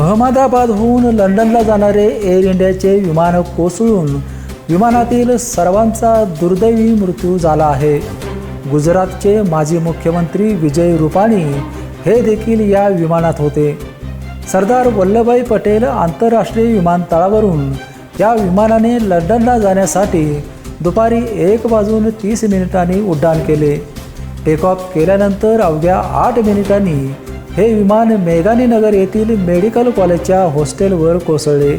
अहमदाबादहून लंडनला जाणारे एअर इंडियाचे विमान कोसळून विमानातील सर्वांचा दुर्दैवी मृत्यू झाला आहे. गुजरातचे माजी मुख्यमंत्री विजय रुपाणी हे देखील या विमानात होते. सरदार वल्लभभाई पटेल आंतरराष्ट्रीय विमानतळावरून या विमानाने लंडनला जाण्यासाठी दुपारी एक वाजून तीस मिनिटांनी उड्डाण केले. टेकऑफ केल्यानंतर अवघ्या आठ मिनिटांनी हे विमान मेघानी नगर येथील मेडिकल कॉलेजच्या हॉस्टेलवर कोसळले.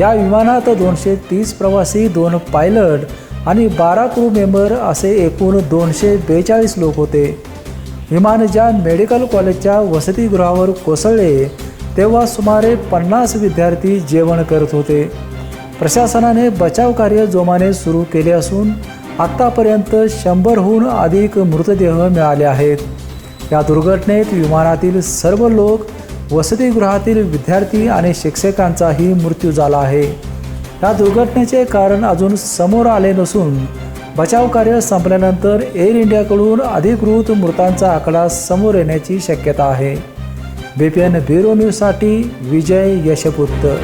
या विमानात दोनशे तीस प्रवासी दोन पायलट आणि बारा क्रू मेंबर असे एकूण दोनशे बेचाळीस लोक होते. विमान ज्या मेडिकल कॉलेजच्या वसतिगृहावर कोसळले तेव्हा सुमारे पन्नास विद्यार्थी जेवण करत होते. प्रशासनाने बचाव कार्य जोमाने सुरू केले असून आत्तापर्यंत शंभरहून अधिक मृतदेह मिळाले आहेत. या दुर्घटनेत विमानातील सर्व लोक वसतिगृहातील विद्यार्थी आणि शिक्षकांचाही मृत्यू झाला आहे. या दुर्घटनेचे कारण अजून समोर आले नसून बचाव कार्य संपल्यानंतर एअर इंडियाकडून अधिकृत मृतांचा आकडा समोर येण्याची शक्यता आहे. बी पी एन ब्युरो न्यूजसाठी विजय यशपुत्र.